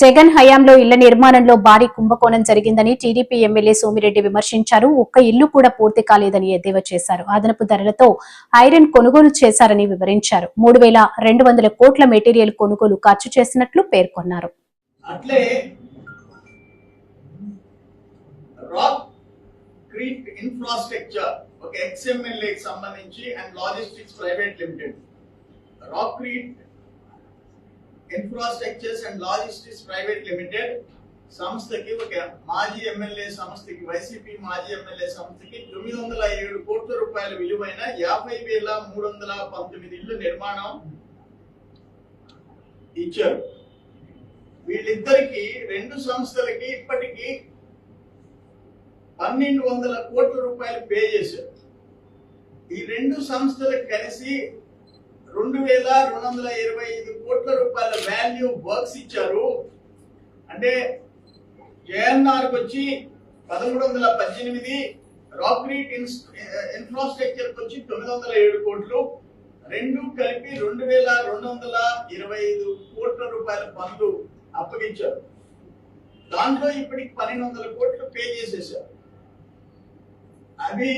జగన్ హయాంలో ఇళ్ళ నిర్మాణంలో భారీ కుంభకోణం జరిగిందని టీడీపీ ఎమ్మెల్యే సోమిరెడ్డి విమర్శించారు. ఒక్క ఇల్లు కూడా పూర్తి కాలేదని ఎద్దేవా చేశారు. అదనపు ధరలతో ఐరన్ కొనుగోలు చేశారని వివరించారు. మూడు వేల రెండు వందల కోట్ల మెటీరియల్ కొనుగోలు ఖర్చు చేసినట్లు పేర్కొన్నారు. ఇన్ఫ్రాస్ట్రక్చర్ ఒక ఎక్స్ఎంఎల్ఏకి సంబంధించి and logistics private limited. Rock infrastructures and logistics private limited సంస్థకి ఒక మాజీ ఎమ్మెల్యే సంస్థకి వైసీపీ మాజీ ఎమ్మెల్యే సంస్థకి తొమ్మిది వందల ఏడు కోట్ల రూపాయల విలువైన యాభై వేల మూడు వందల పంతొమ్మిది ఇళ్ళు నిర్మాణం ఇచ్చారు. వీళ్ళిద్దరికి రెండు సంస్థలకి ఇప్పటికీ పన్నెండు వందల కోట్ల రూపాయలు పే చేశారు. ఈ రెండు సంస్థలకు కలిసి రెండు వేల రెండు వందల ఇరవై ఐదు కోట్ల రూపాయల వాల్యూ వర్క్స్ ఇచ్చారు. అంటే జేఎన్ఆర్కి వచ్చి పదమూడు వందల పద్దెనిమిది రాక్రీట్ eh, ఇన్ఫ్రాస్ట్రక్చర్కి వచ్చి తొమ్మిది వందల ఏడు కోట్లు. రెండు కలిపి రెండు వేల రెండు వందల ఇరవై ఐదు కోట్ల రూపాయల పనులు అప్పగించారు. దాంట్లో ఇప్పటికి పన్నెండు వందల కోట్లు పే చేసేసారు. అవి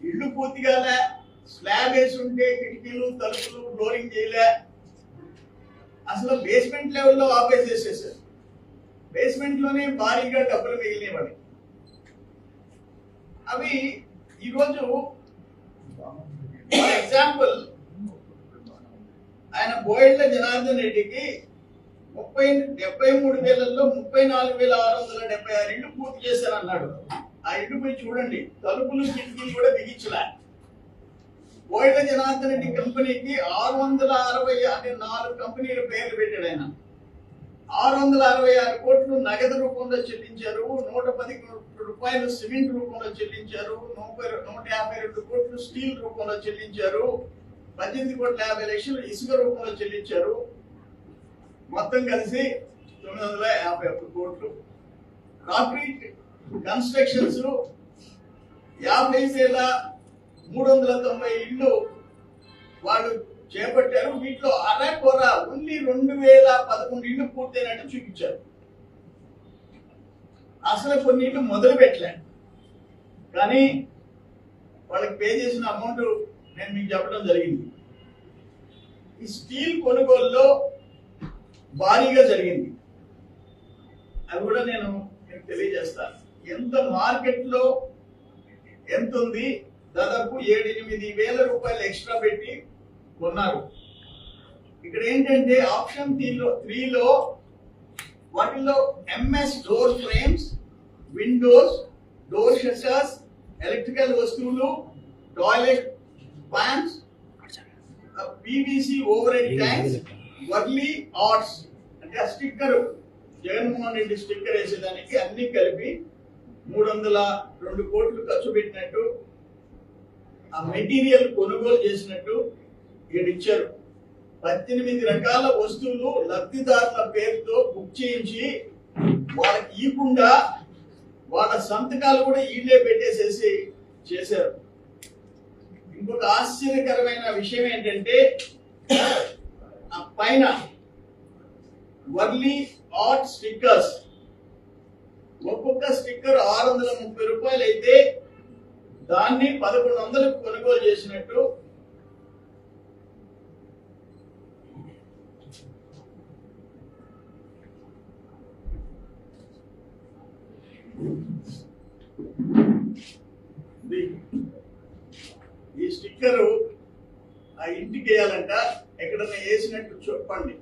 ఇల్లు పూర్తిగాలే స్లాబ్ వేసి ఉంటే కిటికీలు తలుపులు ఫ్లోరింగ్ చేయలే. అసలు బేస్మెంట్ లెవెల్లో ఆపేసేసేసారు బేస్మెంట్లోనే భారీగా డబ్బులు మిగిలినవి అవి ఈరోజు ఫర్ ఎగ్జాంపుల్ ఆయన బోయిళ్ళ జనార్దన్ రెడ్డికి ముప్పై డెబ్బై మూడు వేలలో ముప్పై నాలుగు వేల ఆరు వందల డెబ్బై ఆరు ఇళ్ళు పూర్తి చేశారన్నాడు ఆ ఇల్లు పోయి చూడండి. తలుపులు కిటికీలు కూడా బిగించలే. బోయిళ్ళ జనార్దన్ రెడ్డి కంపెనీకి ఆరు వందల అరవై అంటే నాలుగు కంపెనీల పేర్లు పెట్టాడు ఆయన. ఆరు వందల అరవై ఆరు కోట్లు నగదు రూపంలో చెల్లించారు నూట పది రూపాయలు సిమెంట్ రూపంలో చెల్లించారు నూట నూట యాభై రెండు కోట్లు స్టీల్ రూపంలో చెల్లించారు పద్దెనిమిది కోట్ల యాభై లక్షలు ఇసుక రూపంలో చెల్లించారు. మొత్తం కలిసి తొమ్మిది వందల యాభై ఒక్క కోట్లు. కాంక్రీట్ కన్స్ట్రక్షన్స్ యాభై వేల మూడు వందల తొంభై ఇళ్ళు వాళ్ళు చేపట్టారు. వీటిలో అరకొర ఓన్లీ రెండు వేల పదకొండు ఇళ్ళు పూర్తయినట్టు చూపించారు. అసలు కొన్ని ఇళ్ళు మొదలు పెట్టలే. కానీ వాళ్ళకి పే చేసిన అమౌంట్ నేను మీకు చెప్పడం జరిగింది. ఈ స్టీల్ కొనుగోలులో భారీగా జరిగింది. అది కూడా నేను మీకు తెలియజేస్తాను. ఎంత మార్కెట్లో ఎంత ఉంది? దాదాపు ఏడెనిమిది వేల రూపాయలు ఎక్స్ట్రా పెట్టి కొన్నారు. ఇక్కడ ఏంటంటే ఆప్షన్ త్రీలో త్రీలో వాటిల్లో MS door frames windows door shutters electrical వస్తువులు toilet pans PVC overhead tanks Warli arts అంటే ఆ స్టిక్కర్. జగన్మోహన్ రెడ్డి స్టిక్కర్ వేసేదానికి అన్ని కలిపి మూడు వందల రెండు కోట్లు ఖర్చు పెట్టినట్టు ఆ మెటీరియల్ కొనుగోలు చేసినట్టు ఇక్కడ ఇచ్చారు. పద్దెనిమిది రకాల వస్తువులు లబ్ధిదారుల పేరుతో బుక్ చేయించి వాళ్ళకి ఇవ్వకుండా వాళ్ళ సంతకాలు కూడా వీళ్ళే పెట్టేసేసి చేశారు. ఇంకొక ఆశ్చర్యకరమైన విషయం ఏంటంటే ఆ పైన వర్లీ ఆర్ట్ స్టిక్కర్స్. ఒక్కొక్క స్టిక్కర్ ఆరు వందల ముప్పై రూపాయలు అయితే దాన్ని పదకొండు వందలకు కొనుగోలు చేసినట్టు ఈ స్టిక్కరు ఆ ఇంటికి వేయాలంట. ఎక్కడన్నా వేసినట్టు చెప్పండి.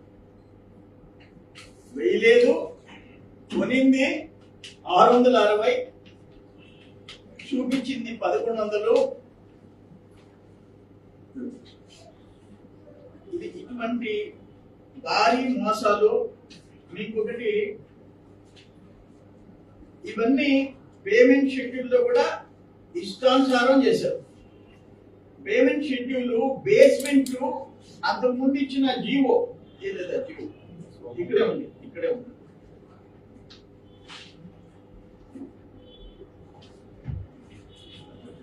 వేయలేదు. కొనింది ఆరు వందల అరవై చూపించింది పదకొండు వందలు. ఇది ఇటువంటి భారీ మోసాలు. మీకొకటి ఇవన్నీ పేమెంట్ షెడ్యూల్లో కూడా ఇష్టానుసారం చేశారు. పేమెంట్ షెడ్యూల్ బేస్మెంట్ అంతకు ముందు ఇచ్చిన జీవో ఏదైతే జీవో ఇక్కడే ఉంది ఇక్కడే ఉంది.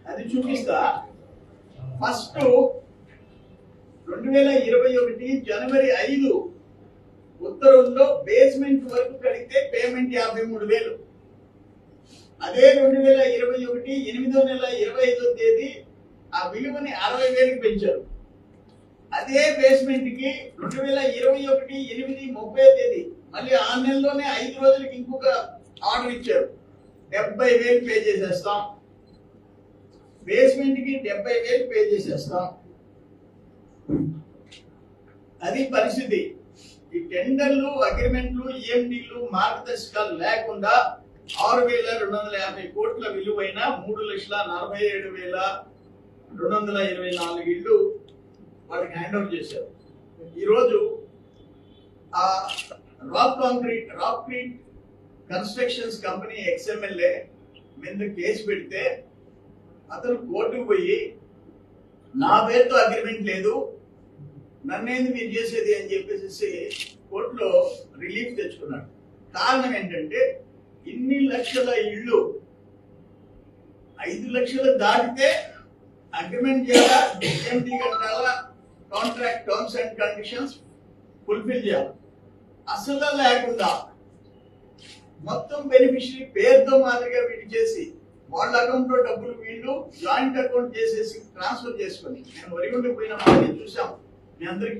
అది చూపిస్తా. ఫస్ట్ రెండు వేల ఇరవై ఒకటి జనవరి ఐదు ఉత్తరంలో ఉత్తర్వుల్లో బేస్మెంట్ వరకు కడిగితే పేమెంట్ యాభై మూడు వేలు. అదే రెండు వేల ఇరవై ఒకటి ఎనిమిదో నెల ఇరవై ఐదో తేదీ ఆ విలువని అరవై వేలకు పెంచారు. అదే బేస్మెంట్కి రెండు వేల ఇరవై ఒకటి ఎనిమిది ముప్పై తేదీ మళ్ళీ ఆ నెలలోనే ఐదు రోజులకి ఇంకొక ఆర్డర్ ఇచ్చారు. డెబ్బై వేలు పే చేసేస్తాం. బేస్మెంట్కి డెబ్బై వేలు పే చేసేస్తాం. అది పరిస్థితి. ఈ టెండర్లు అగ్రిమెంట్లు ఈఎండీలు మార్గదర్శకాలు లేకుండా ఆరు వేల రెండు వందల యాభై కోట్ల విలువైన మూడు లక్షల నలభై ఏడు వేల రెండు వందల ఇరవై నాలుగు ఇళ్ళు వాళ్ళకి హ్యాండ్ ఓవర్ చేశారు. ఈరోజు ఆ rock concrete Rockcrete constructions company ex MLA మీద కేసు పెడితే అతను కోర్టుకు పోయి నా పేరుతో అగ్రిమెంట్ లేదు నన్నేంది మీరు చేసేది? అని చెప్పేసి కోర్టులో రిలీఫ్ తెచ్చుకున్నాడు. కారణం ఏంటంటే ఇన్ని లక్షల ఇళ్ళు ఐదు లక్షలు దాటితే అగ్రిమెంట్ చేయాలా డిఎండి కట్టాలా contract terms and conditions fulfil చేయాలి? అసలు లేకుండా మొత్తం బెనిఫిషరీ పేరుతో మాదిరిగా వీటి చేసి వాళ్ళ అకౌంట్లో డబ్బులు వీళ్ళు జాయింట్ అకౌంట్ చేసేసి ట్రాన్స్ఫర్ చేసుకొని. మేము వరిగుండి పోయినప్పుడు చూసాం. మీ అందరికి